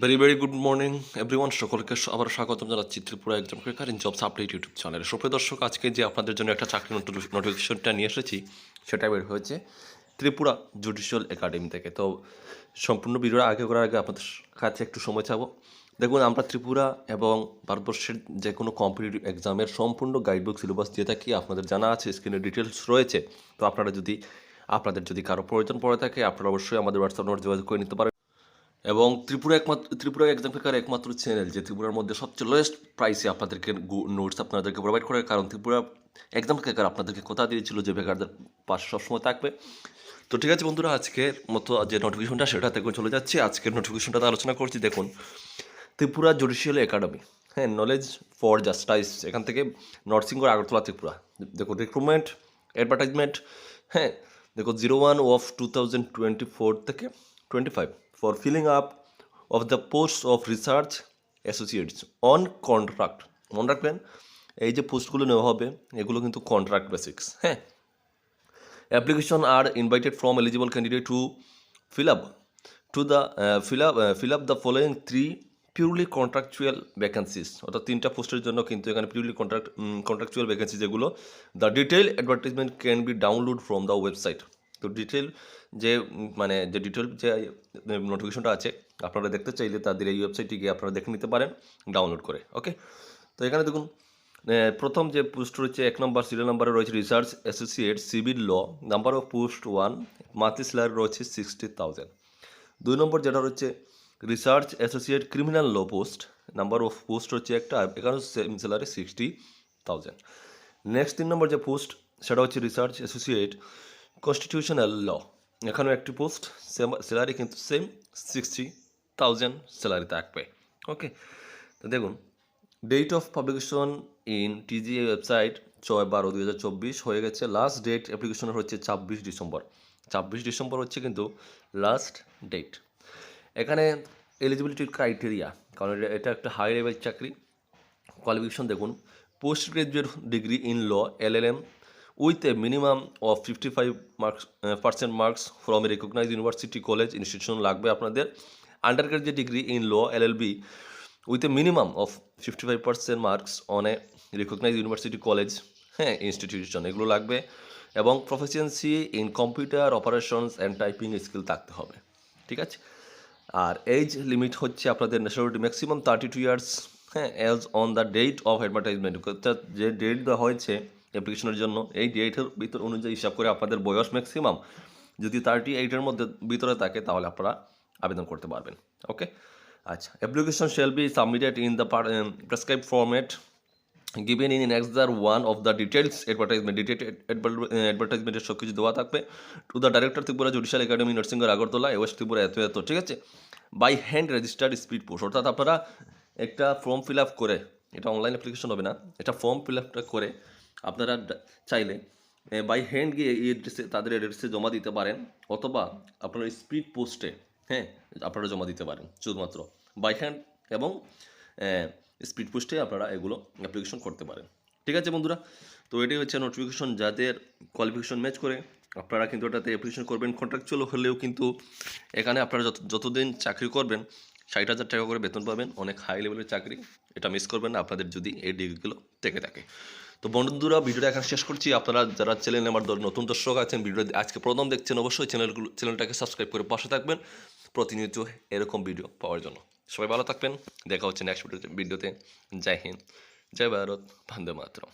Very very good morning everyone সকলকে আবার স্বাগতম জানাচ্ছি ত্রিপুরা একজন ইন জবস আপডেট ইউটিউব চ্যানেলে সুপ্রিয় দর্শক, আজকে যে আপনাদের জন্য একটা চাকরি নোটিফিকেশনটা নিয়ে এসেছি, সেটা বের হয়েছে ত্রিপুরা জুডিশিয়াল একাডেমি থেকে। তো সম্পূর্ণ ভিডিওটা আগে করার আগে আপনাদের কাছে একটু সময় চাবো। দেখুন, আমরা ত্রিপুরা এবং ভারতবর্ষের যে কোনো কম্পিটিটিভ এক্সামের সম্পূর্ণ গাইডবুক সিলেবাস দিয়ে থাকি আপনাদের জানা আছে স্ক্রিনে ডিটেলস রয়েছে। তো আপনারা যদি, আপনাদের যদি কারও প্রয়োজন পড়ে থাকে, আপনারা অবশ্যই আমাদের হোয়াটসঅ্যাপ নম্বর যোগাযোগ করে নিতে পারেন। এবং ত্রিপুরা একমাত্র ত্রিপুরা এক্সাম পেকার একমাত্র চ্যানেল যে ত্রিপুরার মধ্যে সবচেয়ে লোয়েস্ট প্রাইসে আপনাদেরকে নোটস আপনাদেরকে প্রোভাইড করে কারণ ত্রিপুরা এক্সাম পেকার আপনাদেরকে কথা দিয়েছিল যে বেকারদের পাশে সবসময় থাকবে। তো ঠিক আছে বন্ধুরা, আজকের মতো যে নোটিফিকেশনটা সেটা থেকে চলে যাচ্ছি। আজকের নোটিফিকেশনটাতে আলোচনা করছি, দেখুন, ত্রিপুরা জুডিশিয়াল একাডেমি হ্যাঁ নলেজ ফর জাস্টাইস এখান থেকে নরসিংগড় আগরতলা ত্রিপুরা। দেখুন রিক্রুটমেন্ট অ্যাডভার্টাইজমেন্ট হ্যাঁ দেখো zero one of two thousand twenty four থেকে twenty five for filling up of the post of research associates on contract মনে রাখবেন এই যে পোস্টগুলো নেওয়া হবে এগুলো কিন্তু কন্ট্রাক্ট বেসিক্স হ্যাঁ? Invited from eligible candidate to fill up. To the uh, fill up uh, fill up the following three purely contractual vacancies. অর্থাৎ তিনটা পোস্টের জন্য কিন্তু এখানে পিউরলি কন্ট্রাক্ট কন্ট্রাকচুয়াল ভ্যাকেন্সি যেগুলো the detail advertisement can be download from the website তো detail যে মানে যে ডিটেল যে নোটিফিকেশনটা আছে, আপনারা দেখতে চাইলে তাদের এই ওয়েবসাইটে গিয়ে আপনারা দেখে নিতে পারেন ডাউনলোড করে ওকে তো এখানে দেখুন প্রথম যে পোস্ট রয়েছে, এক নম্বর সিরিয়াল নাম্বারে রয়েছে research associate civil law number of post one monthly salary রয়েছে সিক্সটি থাউজেন্ড দুই নম্বর যেটা রয়েছে research associate criminal law post number of post হচ্ছে একটা এখানে same salary sixty thousand next তিন নম্বর যে পোস্ট সেটা হচ্ছে রিসার্চ অ্যাসোসিয়েট কনস্টিটিউশনাল ল এখানেও একটি পোস্ট সেম স্যালারি কিন্তু সেম সিক্সটি থাউজেন্ড স্যালারি থাকবে। ওকে তো দেখুন date of publication in TGA website ছয় বারো দুই হাজার চব্বিশ হয়ে গেছে। লাস্ট ডেট অ্যাপ্লিকেশনের হচ্ছে ছাব্বিশ ডিসেম্বর। ছাব্বিশ ডিসেম্বর হচ্ছে কিন্তু লাস্ট ডেট এখানে এলিজিবিলিটির ক্রাইটেরিয়া কারণ এটা একটা হাই লেভেল চাকরি। কোয়ালিফিকেশন দেখুন post graduate degree in law L L M with a minimum of fifty five marks percent marks from a recognise university college institution লাগবে আপনাদের। Under graduate degree in law L L B with a minimum of fifty five percent marks on a recognise university college হ্যাঁ institution এগুলো লাগবে। এবং proficiency in computer operations and typing skill থাকতে হবে, ঠিক আছে? আর এজ লিমিট হচ্ছে আপনাদের nationality maximum thirty two years হ্যাঁ age on the date of advertisement যে ডেট দেওয়া হয়েছে অ্যাপ্লিকেশনের জন্য এই ডেটের ভিতর অনুযায়ী হিসাব করে আপনাদের বয়স ম্যাক্সিমাম যদি থার্টি এইটের মধ্যে ভিতরে থাকে, তাহলে আপনারা আবেদন করতে পারবেন ওকে আচ্ছা application shall be submitted in the prescribe format given in next one of the details advertisement detail অ্যাডভার্টাইজমেন্টের সব কিছু দেওয়া থাকবে to the director Tripura judicial academy Narsingarh Agartala west Tripura এত এত, ঠিক আছে? By hand registered speed post অর্থাৎ আপনারা একটা ফর্ম ফিল আপ করে, এটা অনলাইন অ্যাপ্লিকেশন হবে না, এটা ফর্ম ফিল আপটা করে আপনারা চাইলে বাই হ্যান্ড গিয়ে এই অ্যাড্রেসে তাদের অ্যাড্রেসে জমা দিতে পারেন, অথবা আপনারা স্পিড পোস্টে হ্যাঁ আপনারা জমা দিতে পারেন, শুধুমাত্র বাই হ্যান্ড এবং স্পিড পোস্টে আপনারা এগুলো অ্যাপ্লিকেশন করতে পারেন। ঠিক আছে বন্ধুরা? তো এটাই হচ্ছে নোটিফিকেশন যাদের কোয়ালিফিকেশন ম্যাচ করে, আপনারা কিন্তু এটাতে অ্যাপ্লিকেশন করবেন। কন্ট্রাকচুয়াল হলেও কিন্তু এখানে আপনারা যত, যতদিন চাকরি করবেন, ষাট হাজার টাকা করে বেতন পাবেন, অনেক হাই লেভেলের চাকরি, এটা মিস করবেন আপনাদের যদি এই ডিগ্রিগুলো থেকে থাকে। তো বন্ধুরা, ভিডিওটা এখন শেষ করছি। আপনারা যারা চ্যানেলে আমার নতুন দর্শক আছেন ভিডিও আজকে প্রথম দেখছেন, অবশ্যই চ্যানেলগুলো চ্যানেলটাকে সাবস্ক্রাইব করে পাশে থাকবেন। প্রতিনিয়ত এরকম ভিডিও পাওয়ার জন্য। সবাই ভালো থাকবেন। দেখা হচ্ছে নেক্সট ভিডিওতে ভিডিওতে। জয় হিন্দ। জয় ভারত। ভান্দে মাতরম।